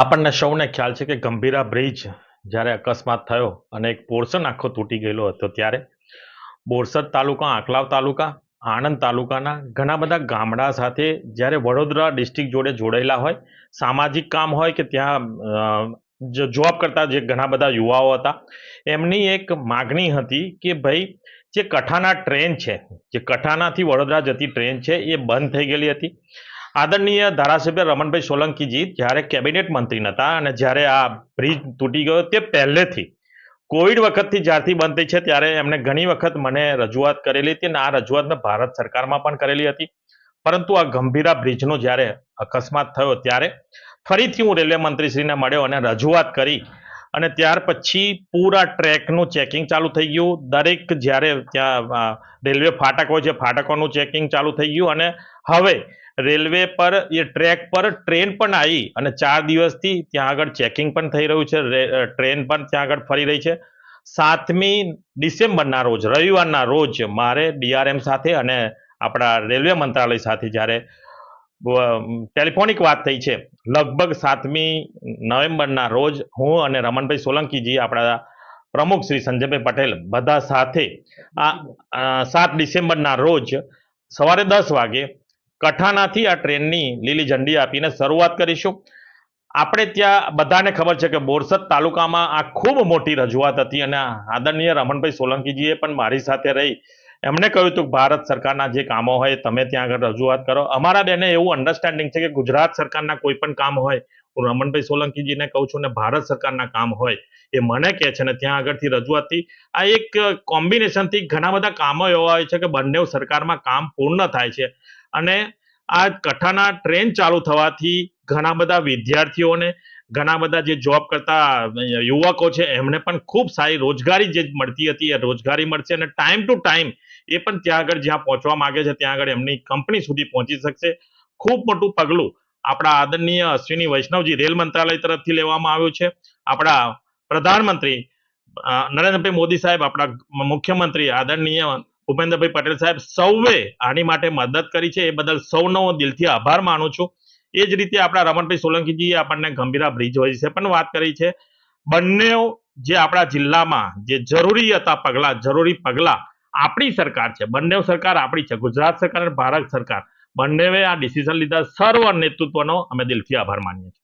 આપણને સૌને ખ્યાલ છે કે ગંભીરા બ્રિજ જ્યારે અકસ્માત થયો અને એક પોર્શન આખો તૂટી ગયેલો હતો ત્યારે. બોરસદ તાલુકા, આંકલાવ તાલુકા, આણંદ તાલુકાના ઘણા બધા ગામડા સાથે જ્યારે વડોદરા ડિસ્ટ્રિક્ટ જોડે જોડાયેલા હોય, સામાજિક કામ હોય કે ત્યાં જોબ કરતા જે ઘણા બધા યુવાઓ હતા, એમની એક માગણી હતી કે ભાઈ, જે કઠાના ટ્રેન છે, જે કઠાનાથી વડોદરા જતી ટ્રેન છે એ બંધ થઈ ગયેલી હતી. આદરણીય ધારાસભ્ય રમણભાઈ સોલંકીજી જ્યારે કેબિનેટ મંત્રી હતા અને જ્યારે આ બ્રિજ તૂટી ગયો તે પહેલેથી. કોવિડ વખતથી જ્યારથી થઈ છે, ત્યારે એમણે ઘણી વખત મને રજૂઆત કરેલી હતી અને આ રજૂઆત મેં ભારત સરકારમાં પણ કરેલી હતી. પરંતુ આ ગંભીરા બ્રિજનો જ્યારે અકસ્માત થયો ત્યારે ફરીથી હું રેલવે મંત્રીશ્રીને મળ્યો અને રજૂઆત કરી અને ત્યાર પછી પૂરા ટ્રેકનું ચેકિંગ ચાલુ થઈ ગયું. દરેક જ્યારે ત્યાં રેલવે ફાટક હોય છે, ફાટકોનું ચેકિંગ ચાલુ થઈ ગયું અને હવે રેલવે પર, એ ટ્રેક પર ટ્રેન પણ આવી અને ચાર દિવસથી ત્યાં આગળ ચેકિંગ પણ થઈ રહ્યું છે. ટ્રેન પણ ત્યાં આગળ ફરી રહી છે. સાતમી ડિસેમ્બરના રોજ, રવિવારના રોજ મારે ડીઆરએમ સાથે અને આપણા રેલવે મંત્રાલય સાથે જ્યારે ટેલિફોનિક વાત થઈ છે. લગભગ સાતમી નવેમ્બરના રોજ હું અને રમણભાઈ સોલંકીજી, આપણા પ્રમુખ શ્રી સંજયભાઈ પટેલ, બધા સાથે આ સાત ડિસેમ્બરના રોજ સવારે દસ વાગે કઠાનાથી આ ટ્રેનની લીલી ઝંડી આપીને શરૂઆત કરીશું. આપણે ત્યાં બધાને ખબર છે કે બોરસદ તાલુકામાં આ ખૂબ મોટી રજૂઆત હતી અને આદરણીય રમણભાઈ સોલંકીજીએ પણ મારી સાથે રહી. એમણે કહ્યું હતું ભારત સરકારના જે કામો હોય, તમે ત્યાં આગળ રજૂઆત કરો. અમારા બેને એવું અન્ડરસ્ટેન્ડિંગ છે કે ગુજરાત સરકારના કોઈ પણ કામ હોય, હું રમણભાઈ સોલંકીજીને કહું છું ને, ભારત સરકારના કામ હોય, એ મને કહે છે ને, ત્યાં આગળથી રજૂઆતથી આ એક કોમ્બિનેશનથી ઘણા બધા કામો એવા હોય છે કે બંને સરકારમાં કામ પૂર્ણ થાય છે. અને આ કઠાના ટ્રેન ચાલુ થવાથી ઘણા બધા વિદ્યાર્થીઓને ઘણા બધા જે જોબ કરતા યુવકો છે, એમને પણ ખૂબ સારી રોજગારી જે મળતી હતી, એ રોજગારી મળશે અને ટાઈમ ટુ ટાઈમ એ પણ ત્યાં આગળ જ્યાં પહોંચવા માંગે છે, ત્યાં આગળ એમની કંપની સુધી પહોંચી શકશે. ખૂબ મોટું પગલું આપણા આદરણીય અશ્વિની વૈષ્ણવજી રેલ મંત્રાલય તરફથી લેવામાં આવ્યું છે. આપણા પ્રધાનમંત્રી નરેન્દ્રભાઈ મોદી સાહેબ, આપણા મુખ્યમંત્રી આદરણીય ભૂપેન્દ્રભાઈ પટેલ સાહેબ સૌએ આની માટે મદદ કરી છે. એ બદલ સૌનો દિલથી આભાર માનું છું. એ જ રીતે આપણા રમણભાઈ સોલંકીજીએ આપણને ગંભીરા બ્રિજ વિશે પણ વાત કરી છે. બંને જે આપણા જિલ્લામાં જે જરૂરી હતા પગલા, જરૂરી પગલા આપણી સરકાર છે. બંને સરકાર આપણી છે. ગુજરાત સરકાર અને ભારત સરકાર બંનેએ આ ડિસિઝન લીધા. સર્વ નેતૃત્વનો અમે દિલથી આભાર માનીએ છીએ.